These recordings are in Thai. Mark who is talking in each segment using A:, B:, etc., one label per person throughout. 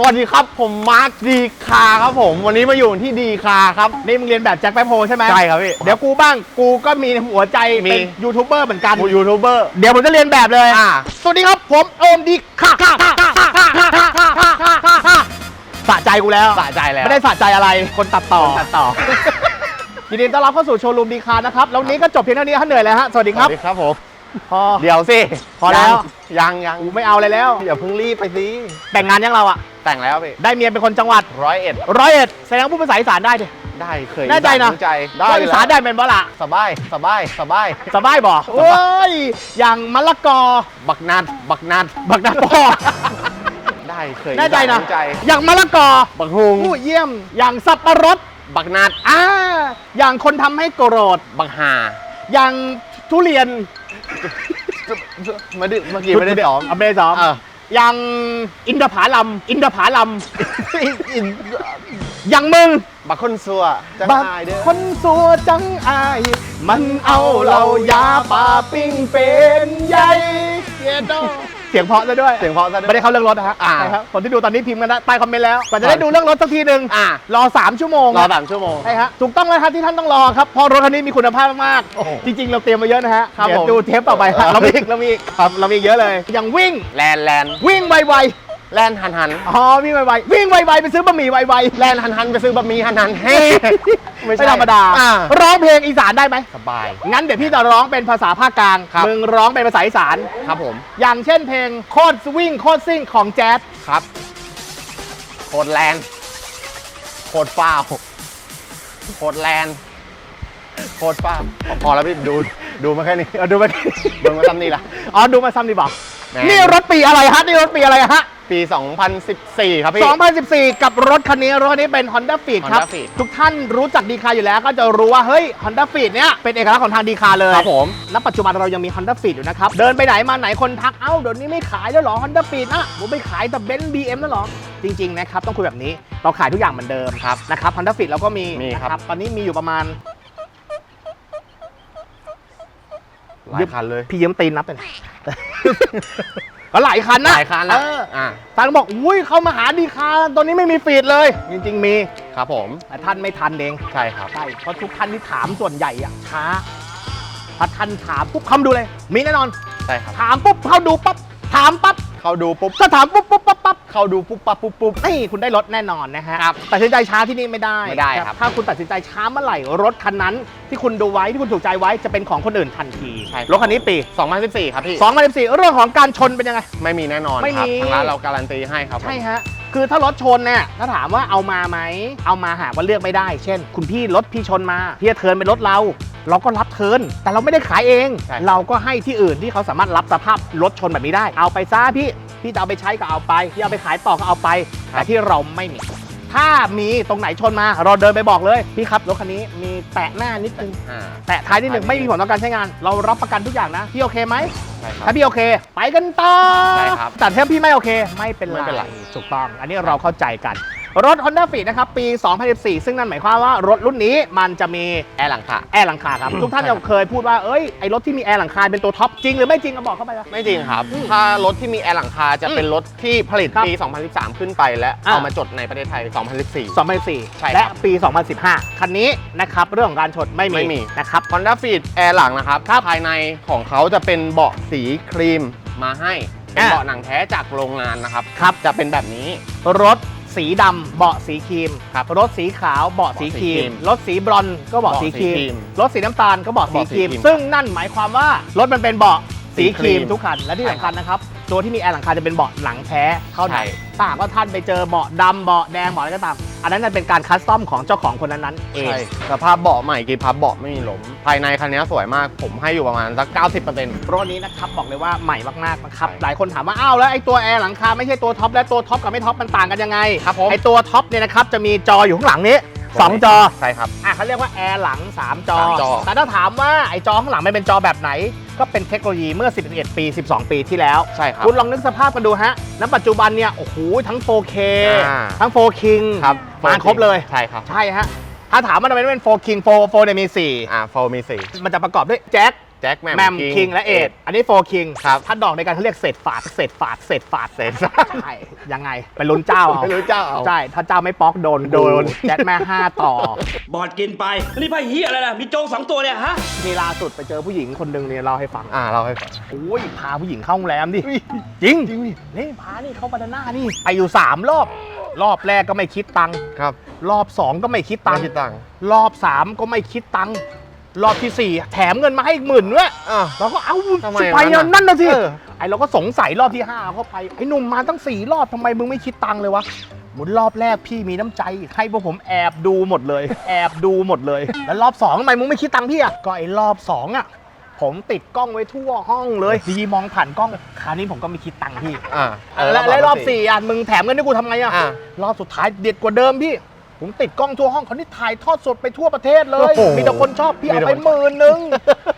A: สวัสดีครับผมมาร์คดีคาครับผม วันนี้มาอยู่ที่ดีคาครับ
B: นี่มึงเรียนแบบแจ็คแป๊บโฮใช่ไหม
A: ใช่ครับพี่
B: เดี๋ยวกูบ้างกูก็มีหัวใจเป็นยูทูบเบอร์เหมือนกัน
A: ยูทูบเบอร์
B: เดี๋ยวผมจะเรียนแบบเลยสวัสดีครับผมโอมดีคาสะใจกูแล้ว
A: สะใจแล้ว
B: ไม่ได้สะใจอะไร คนตัดต่อ
A: ตัดต่อ
B: ยินดีต้อนรับเข้าสู่โชว์รูมดีคานะครับ แล้ววันนี้ก็จบเพียงเท่านี้ฮะเหนื่อยแล้วฮะ สวัสดีคสรั
A: วั
B: บ
A: สดีครับผม
B: พอ
A: เดี๋ยวสิ
B: พอแล้ว
A: ยังยัง
B: กูไม่เอาอะไรแล้ว
A: อย่าเพิ่งรีบไปสิ
B: แต่งงานยังเราอะ
A: แต่งแล้วพี่
B: ได้เมียเป็นคนจังหวัด
A: ร้อยเอ็ด
B: ร้อยเอ็ดแสดงว่าพูดภาษาอีสานได้ดิ
A: ได้เคย
B: แน่ใจนะ
A: รู้ใจได้
B: ภาษาอีสานได้เป็นบ่ละ
A: สบายสบายสบาย
B: สบายบ่โอ้ยอย่างมะละกอ
A: บักนัดบักนัด
B: บักนัดปอ
A: ได้เคย
B: แน่ใจนะ
A: รู้ใจ
B: อย่างมะละกอ
A: บักฮุง
B: ผู้เยี่ยม อย่างสับปะรด
A: บักนัด
B: อ่าอย่างคนทำให้โกรธ
A: บักฮา
B: อย่างทุเรียน
A: ไม่ได้เมื่อกี้ไม่ได้ซ้อม
B: เอาไม่ได้ซ้อม
A: เออ
B: อย่างอินทผาลัมอินทผาลัม
A: อิน
B: อย่างมึง
A: บักคนซัวจัง
B: บัก
A: อายเด้อ
B: คนสัวจังอาย มันเอาเรายาป่าปิ้งเป็นใหญ่เยโด เสียงเพราะซะด้วย
A: เสียงเพราะซะด้วย
B: ไม่ได้เข้าเรื่องรถนะฮะ
A: อ่า
B: ใช่ครับคนที่ดูตอนนี้พิมพ์กันนะใต้คอมเมนต์แล้วกว่าจะได้ดูเรื่องรถสักทีหนึ่ง
A: อะ
B: รอ 3 ชั่วโมง
A: รอสามชั่วโมง
B: ใช่ฮะถูกต้องแล้วครับที่ท่านต้องรอครับเพราะรถคันนี้มีคุณภาพมาก
A: โอ้โห
B: ๆจริง ๆ เราเตรียมมาเยอะนะฮะ
A: ครับ
B: เดี๋ยว
A: ผม
B: ดูเทปต่อไปฮะ
A: เออ
B: เรามีอีกเรามีอีกครับเรามีอีกเยอะเลย อย่างวิ่ง
A: แลนแลน
B: วิ่งไว
A: แลนหันหัน
B: ๆอ๋อวิ่งไวๆวิ่งไวๆไปซื้อบะหมี่ไวๆ
A: แลนหันหันไปซื้อบะหมี่หันหันเฮ้
B: ไม่ธรรมดา
A: อะ
B: ร้องเพลงอีสานได้ไหม
A: สบาย
B: งั้นเดี๋ยวพี่จะร้องเป็นภาษาภาคกลาง
A: ครับ
B: มึงร้องเป็นภาษาอีสาน
A: ครับผม
B: อย่างเช่นเพลงโคตรวิ่งโคตรซิ่งของแจ๊ส
A: ครับโคตรแลนโคตรฟ้าวโคตรแลนโคตรฟ้าวพอแล้วพี่ดูดูมาแค่นี้
B: เอาดูไป
A: ดูมาซ้ำนี่ละ
B: อ๋อดูมาซ้ำดีบอก
A: แหม่
B: นี่รถปีอะไรฮะนี่รถปีอะไรฮะ
A: ปี 2014 ครับพี่
B: 2014 กับรถคันนี้ รถคันนี้เป็น Honda Fit ครับ
A: Honda Fit
B: ทุกท่านรู้จักดีคาอยู่แล้วก็จะรู้ว่า เฮ้ย Honda Fit เนี่ย เป็นเอกลักษณ์ของทางดีคาเลย
A: ครับผม
B: ณปัจจุบันเรายังมี Honda Fit อยู่นะครับ เดินไปไหนมาไหนคนทัก เอ้า เดี๋ยวนี้ไม่ขายแล้วเหรอ Honda Fit อะผมไม่ขายแต่เบนซ์บีเอ็มแล้วเหรอ จริง ๆ นะครับ ต้องคุยแบบนี้ เราขายทุกอย่างเหมือนเดิม
A: ครับ
B: นะครับ Honda Fit เราก็มี
A: มีครับ
B: นะตอนนี้มีอยู่ประมาณ
A: หลายคันเลย
B: พี่ยืมตีนนับไปหน่อย ก็หลายคันนะ
A: หลายคันแล้ว
B: เออ
A: อ่า
B: ท่านบอกอุ้ยเข้ามาหาดีคาตัวนี้ไม่มีฟีดเลย จริง ๆ มี
A: ครับผม
B: แต่ท่านไม่ทันเอง
A: ใช่ครับ
B: ใช่เพราะทุกท่านที่ถามส่วนใหญ่อะช้าถ้าท่านถามปุ๊บคำดูเลย มีแน่นอน
A: ใช่ครับ
B: ถามปุ๊บเข้าดูปั๊บถามปั๊บ
A: เขาดูปุ๊บ
B: ถ้าถามปุ๊บปุ๊บปั๊บปั๊บ
A: เขาดูปุ๊บปั๊บปุ๊บปุ๊บ
B: นี่คุณได้รถแน่นอนนะฮะ
A: ครับ
B: ตัดสินใจช้าที่นี่ไม่ได้
A: ไม่ได้ครับ
B: ถ้าคุณตัดสินใจช้าเมื่อไหร่รถคันนั้น ที่คุณดูไว้ที่คุณถูกใจไว้จะเป็นของคนอื่นทันที
A: ใช่
B: รถคันนี้ปี
A: 2014 ครับพี่
B: 2014เรื่องของการชนเป็นยังไง
A: ไม่มีแน่นอน
B: ไม่
A: ครับ
B: มี
A: ทางร้านเราการันตีให้ครับผม
B: ใช่ฮะคือถ้ารถชนเนี่ยถ้าถามว่าเอามาไหมเอามาหากว่าเลือกไม่ได้ เช่น คุณพี่รถพี่ชนมาพี่จะเทิร์นเป็นรถเรา เราก็รับเทิร์นแต่เราไม่ได้ขายเอง
A: ใช่
B: เราก็ให้ที่อื่นที่เขาสามารถรับสภาพรถชนแบบนี้ได้ เอาไปซะพี่พี่จะเอาไปใช้ก็เอาไปพี่เอาไปขายต่อก็เอาไปแต่ที่เราไม่มี ถ้ามีตรงไหนชนมา เราเดินไปบอกเลยพี่ครับรถคันนี้มีแตะหน้านิดนึง
A: อ่า
B: แตะท้ายนิดนึงไม่มีผลต่อการใช้งาน เรารับประกันทุกอย่างนะพี่โอเคไหม
A: ใช่ครับ
B: ถ้าพี่โอเค ไปกันต่อ
A: ใช่ครับ
B: แต่ถ้าพี่ไม่โอเค ไม่เป็นไร
A: ไม่เป็นไร
B: ถูกต้อง อันนี้เราเข้าใจกัน รถ Honda Fit นะครับ ปี 2014 ซึ่งนั่นหมายความว่ารถรุ่นนี้มันจะมี
A: แอร์หลังคา
B: แอร์หลังคาครับ ทุกท่าน
A: ใช่ครั
B: จะ
A: บ
B: เคยพูดว่า เอ้ย ไอรถที่มีแอร์หลังคาเป็นตัวท็อปจริงหรือไม่จริงก็บอกเข้าไปว่า
A: ไม่จริงครับ
B: อืม
A: ถ้ารถที่มีแอร์หลังคาจะ
B: อืม
A: เป็นรถที่ผลิต
B: ครับ
A: ปี 2013 ขึ้นไปและ
B: อ่า
A: เอามาจดในประเทศไทย 2014
B: 2014
A: ใช่ครับ
B: และปี 2015 คันนี้นะครับ เรื่องของการชนไม่มี
A: ไม่มี
B: นะครับ
A: Honda Fit แอร์หลังนะครับ ภายในของเขาจะเป็นเบาะสีครีมมาให้ เป็น
B: อ่า
A: เบาะหนังแท้จากโรงงานนะครับ
B: ครับ
A: จะเป็นแบบนี้
B: รถ สีดำเบาะสีครีม
A: ครับ
B: รถสีขาวเบาะสีครีม
A: เบาะสีครีม
B: รถสีบรอนซ์ก็เบาะสีครีม
A: เบาะสีครีม
B: รถสีน้ำตาลก็เบาะสีครีม
A: เบาะสีครีม
B: ซึ่งนั่นหมายความว่ารถมันเป็นเบาะสีครีม
A: สีครีม
B: ทุกคัน และที่
A: ใช่
B: สำคัญนะครับ ตัวที่มีแอร์หลังคาจะเป็นเบาะหลังแท้เท่านั้น
A: ใช่
B: ถ้าหากว่าท่านไปเจอเบาะดำเบาะแดงเบาะอะไรก็ตาม อันนั้นจะเป็นการคัสตอมของเจ้าของคนนั้นๆเอง
A: ใช่สภาพเบาะใหม่กีพับเบาะไม่มีหลมภายในคันนี้สวยมากผมให้อยู่ประมาณสัก 90%
B: รถนี้นะครับบอกเลยว่าใหม่มากๆนะครับ
A: ใช่
B: หลายคนถามว่าอ้าวแล้วไอ้ตัวแอร์หลังคาไม่ใช่ตัวท็อปและตัวท็อปกับไม่ท็อปมันต่างกันยังไง
A: ครับผม
B: ไอ้ตัวท็อปเนี่ยนะครับจะมีจออยู่ข้างหลังนี้ สองจอ
A: ใช่ครับ
B: อะเขาเรียกว่าแอร์หลัง 3 จอ
A: สามจอ
B: แต่ถ้าถามว่าไอ้จอข้างหลังมันเป็นจอแบบไหน ก็เป็นเทคโนโลยีเมื่อ 11 ปี 12 ปีที่แล้ว
A: ใช่ครับ
B: คุณลองนึกสภาพกันดูฮะ ณ ปัจจุบันเนี่ย โอ้โห ทั้ง 4K
A: อ่า
B: ทั้ง 4 King
A: ครับ
B: มาครบเลย
A: ใช่ครับ
B: ใช่ฮะ ถ้าถามว่าทำไมไม่เป็น 4 King 4 4เนี่ยมี
A: อ่าโฟมีสี่
B: 4 มันจะประกอบด้วยแจ็ค
A: แจ็คแมม
B: แมมคิงและเอ็ดอันนี้โฟคิง
A: ครับ
B: ถ้าดอกในการเขาเรียกเศษฝาดเศษฝาดเศษฝาดเศษใช่ยังไงไปลุ้นเจ้าเอา
A: ไม่รู้เจ้าเอา
B: ใช่ถ้าเจ้าไม่ป๊อกโดน
A: โดน
B: แจ็คแม่ห้าต่อ
C: บอดกินไปนี่ไพ่เฮียอะไรล่ะมีโจงสองตัวเนี่ยฮะ
B: นี่ล่าสุดไปเจอผู้หญิงคนหนึ่งเนี่ยเล่าให้ฟัง
A: อ่าเราให้ฟัง
B: โอ้ยพาผู้หญิงเข้าโรงแรมดิจริงจริงนี่พานี่เข้าบานาน่านี่ไปอยู่3รอบรอบแรกก็ไม่คิดตังค์
A: ครับ
B: รอบ2ก็ไม่คิดตั
A: ตั
B: ง
A: ง
B: ค์
A: คิดตังค์
B: รอบ3ก็ไม่คิดตังค์ รอบทีสี่ 4 แถมเงินมาให้อีกหมื่นด้วย
A: อ่า
B: เราก็เอ้า
A: ทำไม
B: จะไป
A: อย่างนั้
B: อะ
A: นน่ะ
B: นั่นน่ะสิ
A: เออ
B: ไอเราก็สงสัยรอบที่5เข้าไปไอ้หนุ่มมาตั้ง4รอบทำไมมึงไม่คิดตังค์เลยวะหมุนรอบแรกพี่มีน้ำใจ ให้พวกผมแอบดูหมดเลย แอบดูหมดเลย แล้วรอบ2ทำไมมึงไม่คิดตังค์พี่อะก็ไอ้รอบ2อะ ผมติดกล้องไว้ทั่วห้องเลยดีมองผ่านกล้องคราวนี้ผมก็ไม่คิดตังค์พี่
A: อ่า
B: แล้วแล้วรอบสี่อะมึงแถมเงินให้กูทำไงอะ
A: อ่าร
B: อบสุดท้ายเด็ดกว่าเดิมพี่ ผมติดกล้องทั่วห้องเขานี่ถ่ายทอดสดไปทั่วประเทศเลย
A: โอ้โห
B: มีแต่คนชอบพี่เอา
A: มีแต่
B: ไป
A: คน
B: หมื่นนึง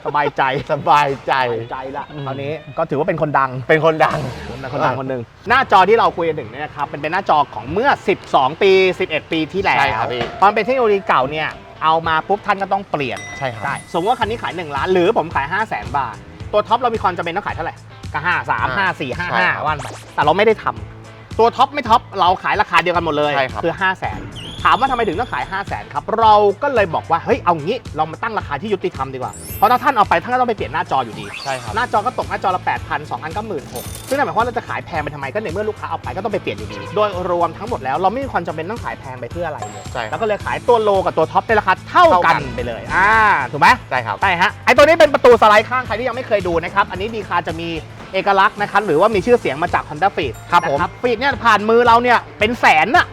B: สบายใจ
A: สบายใจ
B: สบายใจละ
A: อืม
B: ตอนนี้ก็ถือว่าเป็นคนดัง
A: เป็นคนดัง
B: เป็นคนดังคนหนึ่งหน้าจอที่เราคุยกันถึงเนี่ยนะครับเป็นเป็นหน้าจอของเมื่อ 12 ปี 11 ปีที่แล้ว
A: ใช่ครับพี่
B: ตอนเป็นเทคโนโลยีเก่าเนี่ยเอามาปุ๊บท่านก็ต้องเปลี่ยน
A: ใช่ครับ
B: ใช่สมมติว่าคันนี้ขาย 1 ล้าน หรือผมขาย 5 0 0แสนบาท ตัวท็อปเรามีความจำเป็นต้องขายเท่าไหร่ก็ห้าสามห้าสี่ห้า
A: ใช่
B: ห้า
A: ครับ
B: วันไปแต่เราไม่ได้ทำตัวท็อปไม่ท็อปเราขายราคาเดียวกันหมดเลย
A: ใช่ครับ
B: คือ5 0 0แสน ถามว่าทำไมถึงต้องขาย 5 0 0แสนครับ เราก็เลยบอกว่า เฮ้ย เอางี้ เรามาตั้งราคาที่ยุติธรรมดีกว่า เพราะถ้าท่านเอาไปท่านก็ต้องไปเปลี่ยนหน้าจออยู่ดี
A: ใช่ครับ
B: หน้าจอก็ตกหน้าจอละ 8,000 2อันก็1 6ื่นซึ่งนั่นหมายความว่าเราจะขายแพงไปทำไม ก็ในเมื่อลูกค้าเอาไปก็ต้องไปเปลี่ยนอยู่ดี โดยรวมทั้งหมดแล้วเราไม่มีความจำเป็นต้องขายแพงไปเพื่ออะไรเลย
A: ใช่ครับ
B: แล้วก็เลยขายตัวโลกับตัวท็อปในราคาเท่า
A: เท่ากั
B: กัน
A: น
B: ไปเลย อ่า ถูกไหม
A: ใช่ครับ
B: ใช่ฮะไอตัวนี้เป็นประตูสไลด์ข้างใครที่ยังไม่เคยดูนะครับ อันนี้ดีคาจะมีเอกลักษณ์นะครับหรือว่ามีชื่อเสียงมาจาก Honda Fit
A: ครับผม
B: ฟีดเนี่ยผ่านมือเราเนี่ยเป็นแสนน่ะ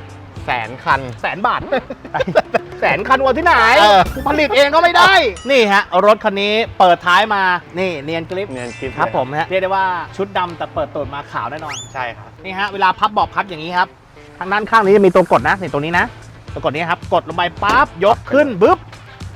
A: แสนคัน
B: แสนบาท แสนคันวัวที่ไหน
A: เออ
B: กูผลิตเองก็ไม่ได้ นี่ฮะ รถคันนี้เปิดท้ายมา นี่เนียนกริป
A: เนียนกิฟ
B: ครับผมฮะ เรียกได้ว่าชุดดำแต่เปิดตูดมาขาวแน่นอน
A: ใช่ครับ
B: นี่ฮะ เวลาพับเบอกพับอย่างนี้ครับ ทางด้านข้างนี้จะมีตัวกดนะนี่ตรงนี้นะ ตัวกดนี้ครับ กดลงไปปั๊บ ยกขึ้นบึ๊บ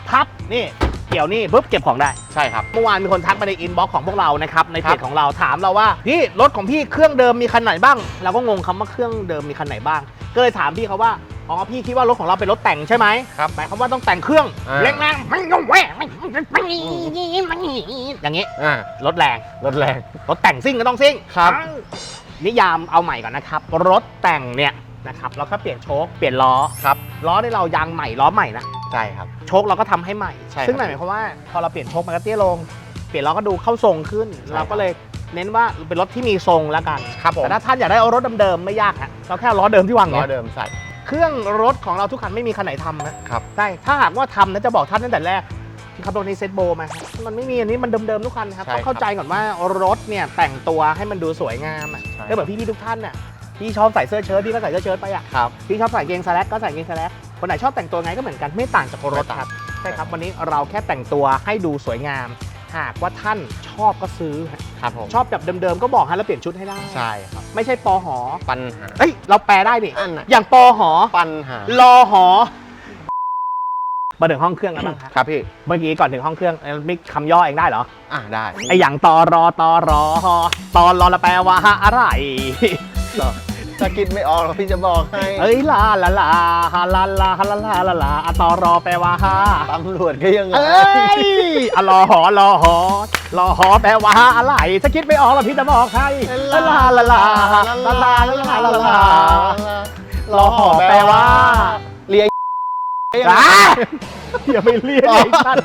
B: พับ นี่ เกี่ยวนี่ปุ๊บเก็บของได้
A: ใช่ครับ
B: เมื่อวานมีคนทักมาในอินบ็อกซ์ของพวกเรานะครับในเพ
A: ครั
B: จ
A: บ
B: ของเราถามเราว่าพี่รถของพี่เครื่องเดิมมีคันไหนบ้างเราก็งงคำว่าเครื่องเดิมมีคันไหนบ้าง ก็เลยถามพี่เขาว่าอ๋อพี่คิดว่ารถของเราเป็นรถแต่งใช่ไหม
A: ครับ
B: หมายความว่าต้องแต่งเครื่อง
A: อ่า
B: แรงๆไม่ต้องแหวกอย่างนี้
A: อ่าร
B: ถแรง
A: รถแรง
B: รถแต่งซิ่งก็ต้องซิ่ง
A: ครับ
B: อ้าวนิยามเอาใหม่ก่อนนะครับ รถแต่งเนี่ยนะครับเราก็เปลี่ยนโชคเปลี่ยนล้อ
A: ครับ
B: ล้อในเรายางใหม่ล้อใหม่นะ
A: ใช่ครับ
B: โชคเราก็ทำให้ใหม่
A: ใช่ครับ
B: ซึ่งหมายความว่าพอเราเปลี่ยนโชคมันก็เตี้ยลง เปลี่ยนล้อก็ดูเข้าทรงขึ้น
A: ใช่
B: เราก็เลยเน้นว่าเป็นรถที่มีทรงแล้วกัน
A: ครับผม
B: แต่ถ้าท่านอยากได้เอารถเดิมๆไม่ยากฮะเราแค่เอาล้อเดิมที่วาง
A: ล้อ
B: เนี่ย
A: เดิมใส่
B: เครื่องรถของเราทุกคันไม่มีคันไหนทำนะครับใช่ถ้าหากว่าทำนะจะบอกท่านตั้งแต่แรกที่ขับรถในเซตโบมาฮะมันไม่มีอันนี้มันเดิมๆทุกคันครับ
A: ใช่
B: ต้องเข้าใจก่อนว่ารถเนี่ยแต่งตัวให้มันดูสวยงามอะ
A: ใช่
B: ก็เหมือนพี่ๆทุกท่านน่ะพี่ชอบใส่เสื้อเชิ้ตพี่ก็ใส่เสื้อเชิ้ตไปอะ
A: ครับ
B: พี่ชอบใส่เกงสแลกก็ใส่เกงสแลก คนไหนชอบแต่งตัวไงก็เหมือนกันไม่ต่างจากรถ
A: ไม่ต่าง
B: ครับใช่ครับ วันนี้เราแค่แต่งตัวให้ดูสวยงาม หากว่าท่านชอบก็ซื้อฮะ
A: ครับผม
B: ชอบแบบเดิมๆก็บอกฮะแล้วเปลี่ยนชุดให้ได้
A: ใช่ครับ
B: ไม่ใช่ปอหอ
A: ปัญหา
B: เอ้ยเราแปลได้นี่
A: อันน่ะ
B: อย่างปอหอ
A: ปัญหา
B: รอหอมาถึงห้องเครื่องแล้วบ้างครับ
A: ครับพี่
B: เมื่อกี้ก่อนถึงห้องเครื่องเอ้ยมีคำย่อเองได้เหรอ
A: อะได้
B: ไออย่างตอรอตอรอตอรอละแปลว่าอะไร
A: ถ้าคิดไม่ออกพี่จะบอกให้
B: เอ้ยลาลาลาฮาลาลาฮาลาลาลาลาอะตอรอแปลว่าฮา
A: ตำรวจก็ยังไง
B: เอ้ยอะรอหอรอหอรอหอแปลว่าอะไร ถ้าคิดไม่ออกแล้วพี่จะบอกให้ลาลาลาลาลาลาลาลาลาลารอหอแปลว่า
A: เรียน
B: อะอย่าไปเรียกไอ้ท่าน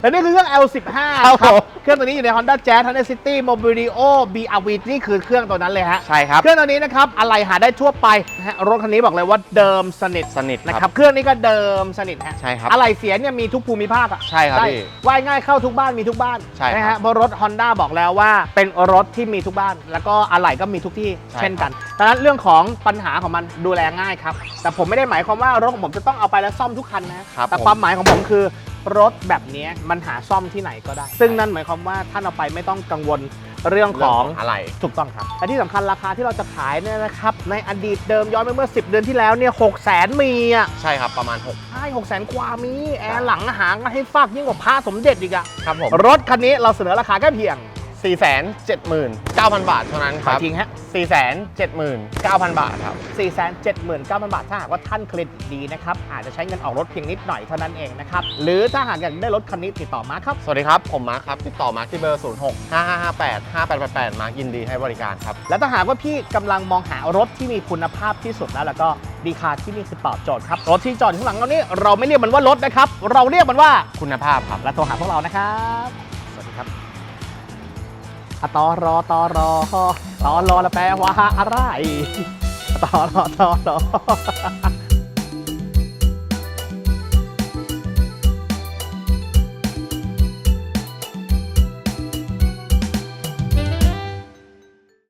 B: และนี่คือเครื่อง L15
A: ครับผม
B: เครื่องตัวนี้อยู่ใน Honda Jazz Honda City Mobilio BRV นี่คือเครื่องตัวนั้นเลยฮะ
A: ใช่ครับ
B: เครื่องตัวนี้นะครับ อะไรหาได้ทั่วไปนะฮะรถคันนี้บอกเลยว่าเดิมสนิท
A: สนิท
B: นะ
A: ค
B: ค
A: รั
B: รับ บ เครื่องนี้ก็เดิมสนิทฮะ
A: ใช่ครับ
B: อะไรเสียเนี่ยมีทุกภูมิภาคอะ
A: ใช่ครับพี่
B: ว่ายง่ายเข้าทุกบ้านมีทุกบ้าน
A: ใช่ครับ
B: นะฮะเพราะรถ Honda บอกแล้วว่าเป็นรถที่มีทุกบ้าน แล้วก็อะไหล่ก็มีทุกที่
A: ใช่
B: เช่นกันดังนั้นเรื่องของปัญหาของมันดูแลง่ายครับ แต่ผมไม่ได้หมายความว่ารถของผมจะต้องเอาไปแล้วซ่อมทุกคันนะ ครับแต่
A: ผม
B: ความหมายของผมคือรถแบบนี้มันหาซ่อมที่ไหนก็ได้ ซึ่งนั่นหมายความว่าท่านเอาไปไม่ต้องกังวลเรื่องของ
A: อะไร
B: ถูกต้องครับและที่สำคัญราคาที่เราจะขายเนี่ยนะครับ ในอดีตเดิมย้อนไปเมื่อ 10 เดือนที่แล้วเนี่ยหกแสนมีอะ
A: ใช่ครับประมาณ
B: ใช่หกแสนกว่ามีแอร์หลังหางให้ฟากยิ่งกว่าพระสมเด็จอีกอะ
A: 6ครับผม
B: รถคันนี้เราเสนอราคาแค่เพียง
A: 479,000 บาทเท่านั้นค
B: ขอ
A: รับ
B: จริงฮะ
A: 479,000 บาทครับ
B: 479,000 บาทถ้าหากว่าท่านเครดิตดีนะครับอาจจะใช้เงินออกรถเพียงนิดหน่อยเท่านั้นเองนะครับหรือถ้าหากอยากได้รถคันนี้ติดต่อมาครับ
A: สวัสดีครับ ผมมาร์คครับ ติดต่อมาร์คที่เบอร์ 06 5558 5888 มาร์คยินดีให้บริการครับ
B: แล้วถ้าหากว่าพี่กำลังมองหารถที่มีคุณภาพที่สุดแล้วแล้วก็ดีคาที่นี่คือตอบโจทย์ครับรถที่จอดอยู่ข้างหลังเรานี่เราไม่เรียกมันว่ารถนะครับเราเรียกมันว่า
A: คุณภาพครับ
B: และโทรหาพวกเรานะครับ สวัสดีครับ อะตอรอตอรอตอรอแล้วแปลว่าอะไรตอรอตอรอ